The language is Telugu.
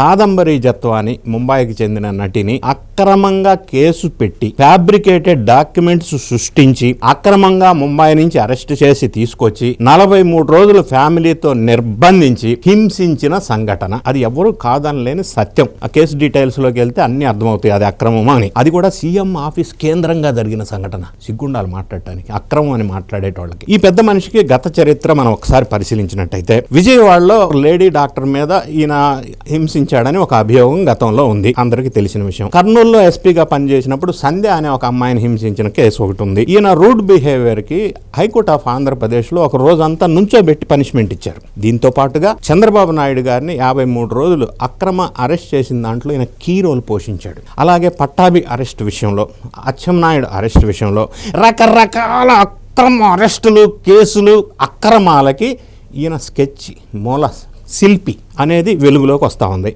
కాదంబరి జత్వాని ముంబైకి చెందిన నటిని అక్రమంగా కేసు పెట్టి ఫ్యాబ్రికేటెడ్ డాక్యుమెంట్స్ సృష్టించి అక్రమంగా ముంబై నుంచి అరెస్ట్ చేసి తీసుకొచ్చి నలభై మూడు రోజులు ఫ్యామిలీతో నిర్బంధించి హింసించిన సంఘటన. అది ఎవరు కాదనలేని సత్యం. ఆ కేసు డీటెయిల్స్లోకి వెళ్తే అన్ని అర్థమవుతాయి. అది అక్రమమా అని. అది కూడా సీఎం ఆఫీస్ కేంద్రంగా జరిగిన సంఘటన. సిగ్గుండాలి మాట్లాడటానికి. అక్రమం అని మాట్లాడేటోళ్ళకి. ఈ పెద్ద మనిషికి గత చరిత్ర మనం ఒకసారి పరిశీలించినట్టయితే విజయవాడలో లేడీ డాక్టర్ మీద ఈయన హింసించాడని ఒక అభియోగం గతంలో ఉంది. అందరికీ తెలిసిన విషయం. కర్నూలులో ఎస్పీగా పనిచేసినప్పుడు సంధ్య అనే ఒక అమ్మాయిని హింసించిన కేసు ఒకటి ఉంది. ఈయన రూడ్ బిహేవియర్కి హైకోర్ట్ ఆఫ్ ఆంధ్రప్రదేశ్లో ఒక రోజంతా నుంచోబెట్టి పనిష్మెంట్ ఇచ్చారు. దీంతో పాటుగా చంద్రబాబు నాయుడు గారిని యాభై మూడు రోజులు అక్రమ అరెస్ట్ చేసిన దాంట్లో ఈయన కీ రోల్ పోషించాడు. అలాగే పట్టాభి అరెస్ట్ విషయంలో అచ్చెన్నాయుడు అరెస్ట్ విషయంలో రకరకాల అక్రమ అరెస్టులు కేసులు అక్రమాలకి ఈయన స్కెచ్ మూల శిల్పి అనేది వెలుగులోకి వస్తూ ఉంది.